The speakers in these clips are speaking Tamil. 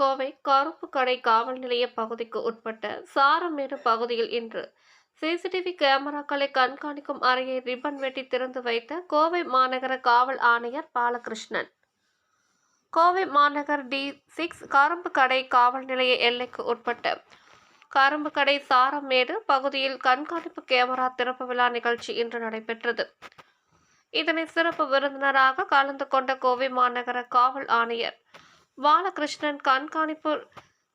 கோவை கருப்புக்கடை காவல் நிலைய பகுதிக்கு உட்பட்ட சாரமேடு பகுதியில் இன்று சிசிடிவி கேமராக்களை கண்காணிக்கும் அறையை ரிப்பன் வெட்டி திறந்து வைத்த கோவை மாநகர காவல் ஆணையர் பாலகிருஷ்ணன். கோவை மாநகர் டி சிக்ஸ் கரும்புக்கடை காவல் நிலைய எல்லைக்கு உட்பட்ட கரும்புக்கடை சாரமேடு பகுதியில் கண்காணிப்பு கேமரா திறப்பு விழா நிகழ்ச்சி இன்று நடைபெற்றது. இதனை சிறப்பு விருந்தினராக கலந்து கொண்ட கோவை மாநகர காவல் ஆணையர் பாலகிருஷ்ணன் கண்காணிப்பு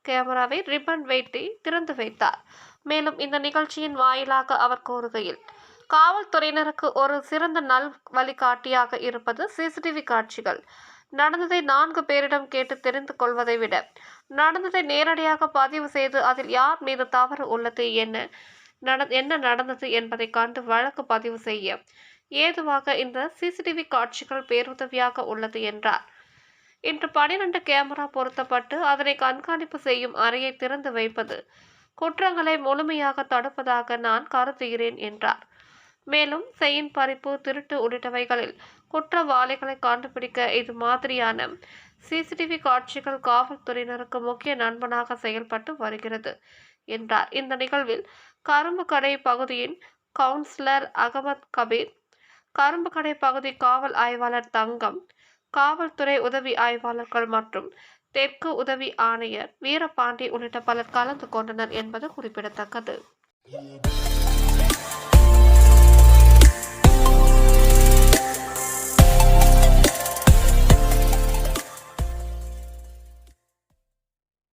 கேமராவை ரிப்பன் வெட்டி திறந்து வைத்தார். மேலும் இந்த நிகழ்ச்சியின் வாயிலாக அவர் கூறுகையில் காவல்துறையினருக்கு ஒரு சிறந்த நல் வழிகாட்டியாக இருப்பது சிசிடிவி காட்சிகள். நடந்ததை நான்கு பேரிடம் கேட்டு தெரிந்து கொள்வதை விட நடந்ததை நேரடியாக பதிவு செய்து அதில் யார் மீது தவறு உள்ளது என்ன நட என்ன நடந்தது என்பதை கண்டு வழக்கு பதிவு செய்ய ஏதுவாக இந்த சிசிடிவி காட்சிகள் பேருதவியாக உள்ளது என்றார். இன்று பனிரெண்டு கேமரா பொருத்தப்பட்டு அதனை கண்காணிப்பு செய்யும் அறையை திறந்து வைப்பது. குற்றங்களை முழுமையாக தடுப்பதாக நான் கருதுகிறேன் என்றார். மேலும் செயின் பறிப்பு திருட்டு உள்ளிட்டவைகளில் குற்றவாளிகளை கண்டுபிடிக்க இது மாதிரியான சிசிடிவி காட்சிகள் காவல்துறையினருக்கு முக்கிய நண்பனாக செயல்பட்டு வருகிறது என்றார். இந்த நிகழ்வில் கரும்புக்கடை பகுதியின் கவுன்சிலர் அகமது கபீர் கரும்புக்கடை பகுதி காவல் ஆய்வாளர் தங்கம் காவல்துறை உதவி ஆய்வாளர்கள் மற்றும் தெற்கு உதவி ஆணையர் வீரபாண்டி உள்ளிட்ட பலர் கலந்து கொண்டனர் என்பது குறிப்பிடத்தக்கது.